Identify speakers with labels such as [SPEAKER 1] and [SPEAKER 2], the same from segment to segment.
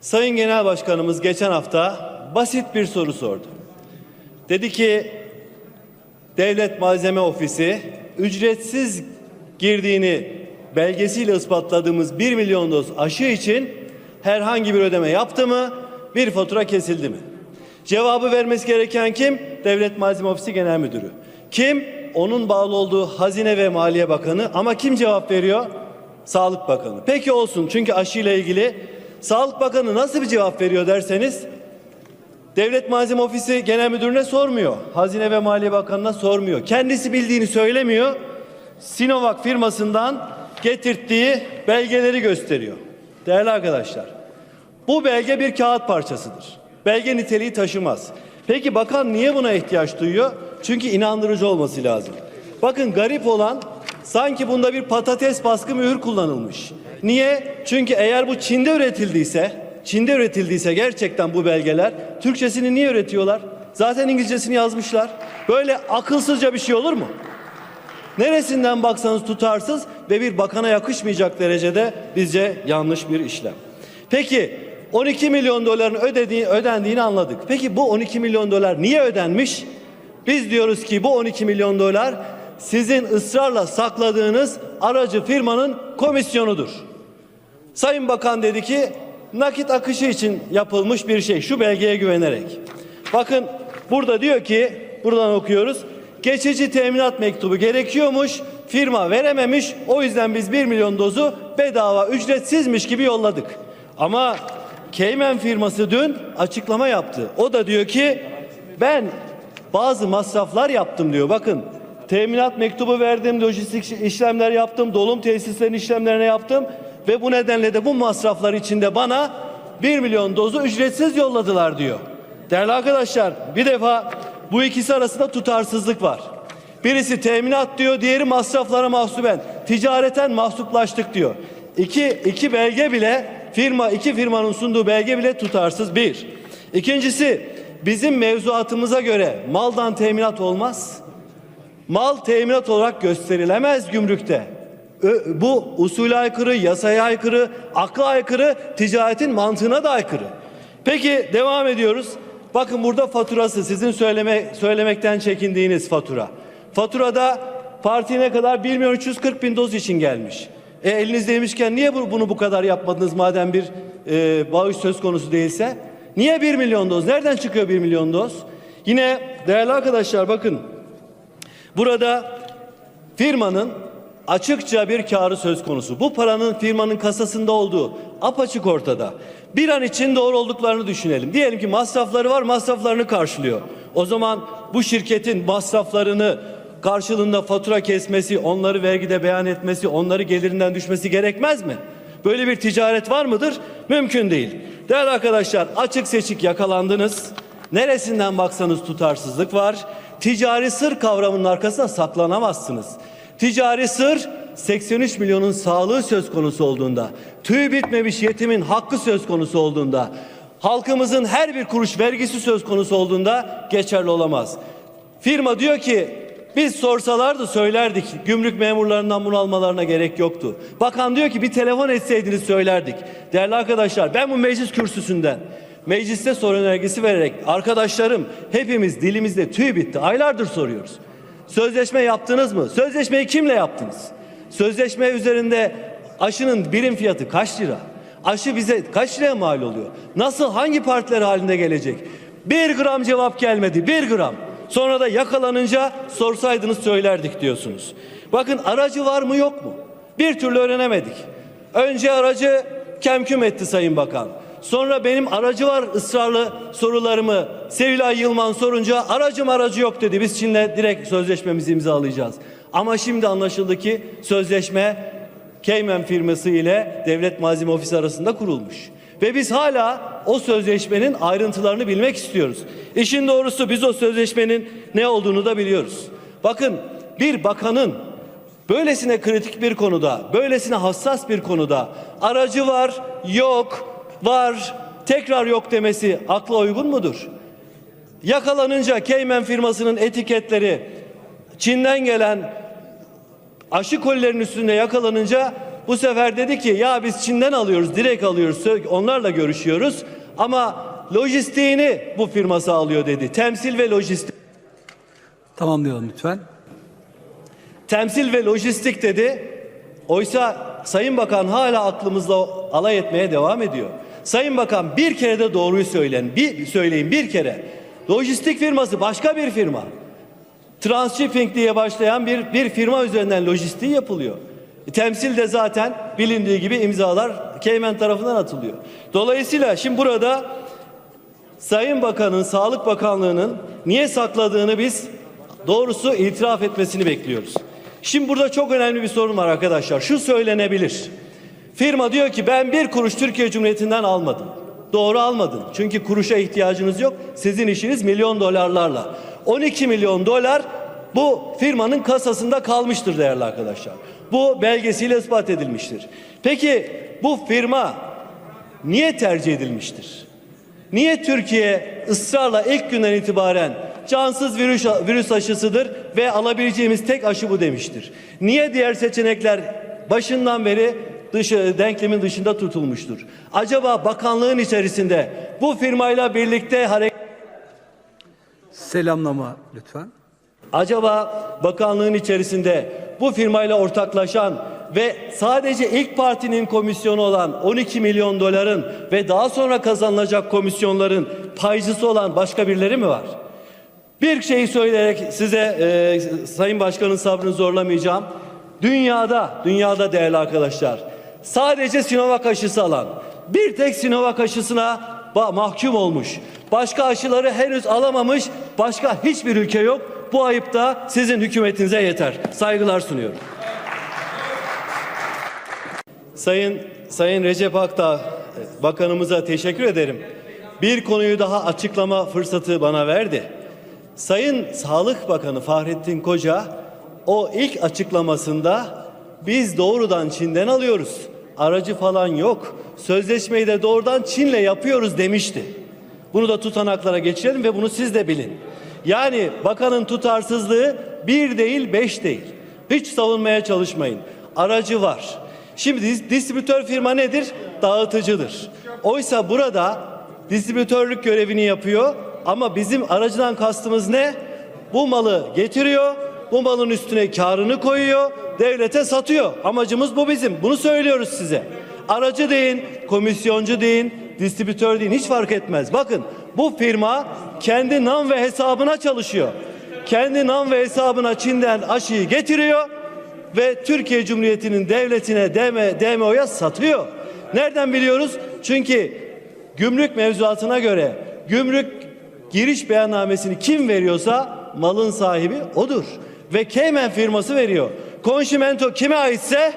[SPEAKER 1] Sayın Genel Başkanımız geçen hafta basit bir soru sordu. Dedi ki Devlet Malzeme Ofisi ücretsiz girdiğini belgesiyle ispatladığımız 1 milyon doz aşı için herhangi bir ödeme yaptı mı? Bir fatura kesildi mi? Cevabı vermesi gereken kim? Devlet Malzeme Ofisi Genel Müdürü. Kim? Onun bağlı olduğu Hazine ve Maliye Bakanı ama kim cevap veriyor? Sağlık Bakanı. Peki olsun çünkü aşıyla ilgili Sağlık Bakanı nasıl bir cevap veriyor derseniz Devlet Malzeme Ofisi Genel Müdürü'ne sormuyor. Hazine ve Maliye Bakanı'na sormuyor. Kendisi bildiğini söylemiyor. Sinovac firmasından getirttiği belgeleri gösteriyor. Değerli arkadaşlar, bu belge bir kağıt parçasıdır. Belge niteliği taşımaz. Peki bakan niye buna ihtiyaç duyuyor? Çünkü inandırıcı olması lazım. Bakın garip olan sanki bunda bir patates baskı mühür kullanılmış. Niye? Çünkü eğer bu Çin'de üretildiyse, Çin'de üretildiyse gerçekten bu belgeler Türkçesini niye üretiyorlar? Zaten İngilizcesini yazmışlar. Böyle akılsızca bir şey olur mu? Neresinden baksanız tutarsız ve bir bakana yakışmayacak derecede bizce yanlış bir işlem. Peki 12 milyon doların ödediği, ödendiğini anladık. Peki bu 12 milyon dolar niye ödenmiş? Biz diyoruz ki bu 12 milyon dolar sizin ısrarla sakladığınız aracı firmanın komisyonudur. Sayın Bakan dedi ki nakit akışı için yapılmış bir şey şu belgeye güvenerek. Bakın burada diyor ki buradan okuyoruz. Geçici teminat mektubu gerekiyormuş. Firma verememiş. O yüzden biz 1 milyon dozu bedava ücretsizmiş gibi yolladık. Ama Cayman firması dün açıklama yaptı. O da diyor ki ben bazı masraflar yaptım diyor. Bakın teminat mektubu verdim, lojistik işlemler yaptım, dolum tesislerinin işlemlerine yaptım ve bu nedenle de bu masraflar içinde bana 1 milyon dozu ücretsiz yolladılar diyor. Değerli arkadaşlar bir defa bu ikisi arasında tutarsızlık var. Birisi teminat diyor, diğeri masraflara mahsuben. Ticareten mahsuplaştık diyor. İki, iki belge bile firma, iki firmanın sunduğu belge bile tutarsız bir. İkincisi bizim mevzuatımıza göre maldan teminat olmaz. Mal teminat olarak gösterilemez gümrükte. Bu usule aykırı, yasaya aykırı, akla aykırı, ticaretin mantığına da aykırı. Peki devam ediyoruz. Bakın burada faturası sizin söyleme, söylemekten çekindiğiniz fatura. Faturada parti ne kadar 1 milyon 340 bin doz için gelmiş. E, elinizdeymişken niye bu- bunu bu kadar yapmadınız madem bir e, bağış söz konusu değilse? Niye 1 milyon doz? Nereden çıkıyor 1 milyon doz? Yine değerli arkadaşlar bakın Burada firmanın açıkça bir karı söz konusu. Bu paranın firmanın kasasında olduğu apaçık ortada. Bir an için doğru olduklarını düşünelim. Diyelim ki masrafları var, masraflarını karşılıyor. O zaman bu şirketin masraflarını karşılığında fatura kesmesi, onları vergide beyan etmesi, onları gelirinden düşmesi gerekmez mi? Böyle bir ticaret var mıdır? Mümkün değil. Değerli arkadaşlar açık seçik yakalandınız. Neresinden baksanız tutarsızlık var. Ticari sır kavramının arkasına saklanamazsınız. Ticari sır 83 milyonun sağlığı söz konusu olduğunda, tüy bitmemiş yetimin hakkı söz konusu olduğunda, halkımızın her bir kuruş vergisi söz konusu olduğunda geçerli olamaz. Firma diyor ki biz sorsalardı söylerdik. Gümrük memurlarından bunu almalarına gerek yoktu. Bakan diyor ki bir telefon etseydiniz söylerdik. Değerli arkadaşlar ben bu meclis kürsüsünden mecliste soru önergesi vererek arkadaşlarım hepimiz dilimizde tüy bitti. Aylardır soruyoruz. Sözleşme yaptınız mı? Sözleşmeyi kimle yaptınız? Sözleşme üzerinde aşının birim fiyatı kaç lira? Aşı bize kaç liraya mal oluyor? Nasıl hangi partiler halinde gelecek? Bir gram cevap gelmedi. Bir gram. Sonra da yakalanınca sorsaydınız söylerdik diyorsunuz. Bakın aracı var mı yok mu? Bir türlü öğrenemedik. Önce aracı kemküm etti Sayın Bakan. Sonra benim aracı var ısrarlı sorularımı Sevilay Yılmaz sorunca aracım aracı yok dedi. Biz Çin'le direkt sözleşmemizi imzalayacağız. Ama şimdi anlaşıldı ki sözleşme Cayman firması ile Devlet Malzeme Ofisi arasında kurulmuş. Ve biz hala o sözleşmenin ayrıntılarını bilmek istiyoruz. İşin doğrusu biz o sözleşmenin ne olduğunu da biliyoruz. Bakın bir bakanın böylesine kritik bir konuda, böylesine hassas bir konuda aracı var, yok, var, tekrar yok demesi akla uygun mudur? Yakalanınca Cayman firmasının etiketleri Çin'den gelen aşı kolilerinin üstünde yakalanınca Bu sefer dedi ki ya biz Çin'den alıyoruz, direkt alıyoruz, onlarla görüşüyoruz. Ama lojistiğini bu firma sağlıyor dedi. Temsil ve lojistik.
[SPEAKER 2] Tamamlayalım lütfen.
[SPEAKER 1] Temsil ve lojistik dedi. Oysa Sayın Bakan hala aklımızla alay etmeye devam ediyor. Sayın Bakan bir kere de doğruyu söyleyin. Bir söyleyin bir kere. Lojistik firması başka bir firma. Transshipping diye başlayan bir bir firma üzerinden lojistiği yapılıyor. E, Temsil de zaten bilindiği gibi imzalar Cayman tarafından atılıyor. Dolayısıyla şimdi burada Sayın Bakan'ın, Sağlık Bakanlığı'nın niye sakladığını biz doğrusu itiraf etmesini bekliyoruz. Şimdi burada çok önemli bir sorun var arkadaşlar. Şu söylenebilir. Firma diyor ki ben bir kuruş Türkiye Cumhuriyeti'nden almadım. Doğru almadın. Çünkü kuruşa ihtiyacınız yok. Sizin işiniz milyon dolarlarla. 12 milyon dolar bu firmanın kasasında kalmıştır değerli arkadaşlar. Bu belgesiyle ispat edilmiştir. Peki bu firma niye tercih edilmiştir? Niye Türkiye ısrarla ilk günden itibaren cansız virüs, virüs aşısıdır ve alabileceğimiz tek aşı bu demiştir? Niye diğer seçenekler başından beri dışı, denklemin dışında tutulmuştur? Acaba bakanlığın içerisinde bu firmayla birlikte hareket
[SPEAKER 2] Selamlama lütfen.
[SPEAKER 1] Acaba bakanlığın içerisinde bu firmayla ortaklaşan ve sadece ilk partinin komisyonu olan 12 milyon doların ve daha sonra kazanılacak komisyonların paycısı olan başka birileri mi var? Bir şeyi söyleyerek size e, Sayın Başkan'ın sabrını zorlamayacağım. Dünyada, dünyada değerli arkadaşlar, sadece Sinovac aşısı alan, bir tek Sinovac aşısına mahkum olmuş. Başka aşıları henüz alamamış başka hiçbir ülke yok. Bu ayıp da sizin hükümetinize yeter. Saygılar sunuyorum. Sayın Sayın Recep Akdağ bakanımıza teşekkür ederim. Bir konuyu daha açıklama fırsatı bana verdi. Sayın Sağlık Bakanı Fahrettin Koca o ilk açıklamasında biz doğrudan Çin'den alıyoruz. Aracı falan yok. Sözleşmeyi de doğrudan Çin'le yapıyoruz demişti. Bunu da tutanaklara geçirelim ve bunu siz de bilin. Yani bakanın tutarsızlığı bir değil beş değil. Hiç savunmaya çalışmayın. Aracı var. Şimdi dis- distribütör firma nedir? Dağıtıcıdır. Oysa burada distribütörlük görevini yapıyor ama bizim aracıdan kastımız ne? Bu malı getiriyor, bu malın üstüne karını koyuyor, devlete satıyor. Amacımız bu bizim. Bunu söylüyoruz size. Aracı deyin, komisyoncu deyin, distribütör deyin hiç fark etmez. Bakın bu firma kendi nam ve hesabına çalışıyor. Kendi nam ve hesabına Çin'den aşıyı getiriyor ve Türkiye Cumhuriyeti'nin devletine DM, DMO'ya satıyor. Nereden biliyoruz? Çünkü gümrük mevzuatına göre gümrük giriş beyannamesini kim veriyorsa malın sahibi odur. Ve Cayman firması veriyor. Konşimento kime aitse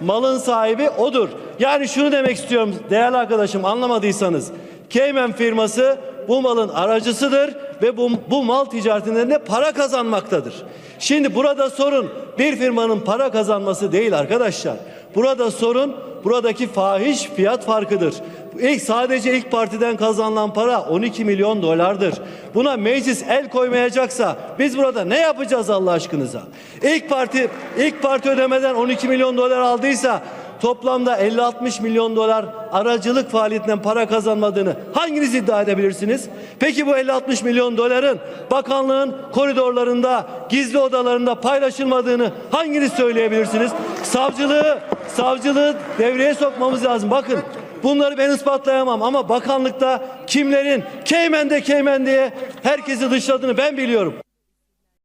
[SPEAKER 1] malın sahibi odur. Yani şunu demek istiyorum değerli arkadaşım anlamadıysanız. Cayman firması bu malın aracısıdır ve bu, bu mal ticaretinden de para kazanmaktadır. Şimdi burada sorun bir firmanın para kazanması değil arkadaşlar. Burada sorun buradaki fahiş fiyat farkıdır. İlk sadece ilk partiden kazanılan para 12 milyon dolardır. Buna meclis el koymayacaksa biz burada ne yapacağız Allah aşkınıza? İlk parti ilk parti ödemeden 12 milyon dolar aldıysa toplamda 50-60 milyon dolar aracılık faaliyetinden para kazanmadığını hanginiz iddia edebilirsiniz? Peki bu 50-60 milyon doların bakanlığın koridorlarında, gizli odalarında paylaşılmadığını hanginiz söyleyebilirsiniz? Savcılığı, savcılığı devreye sokmamız lazım. Bakın Bunları ben ispatlayamam ama bakanlıkta kimlerin Keymen'de Keymen diye herkesi dışladığını ben biliyorum.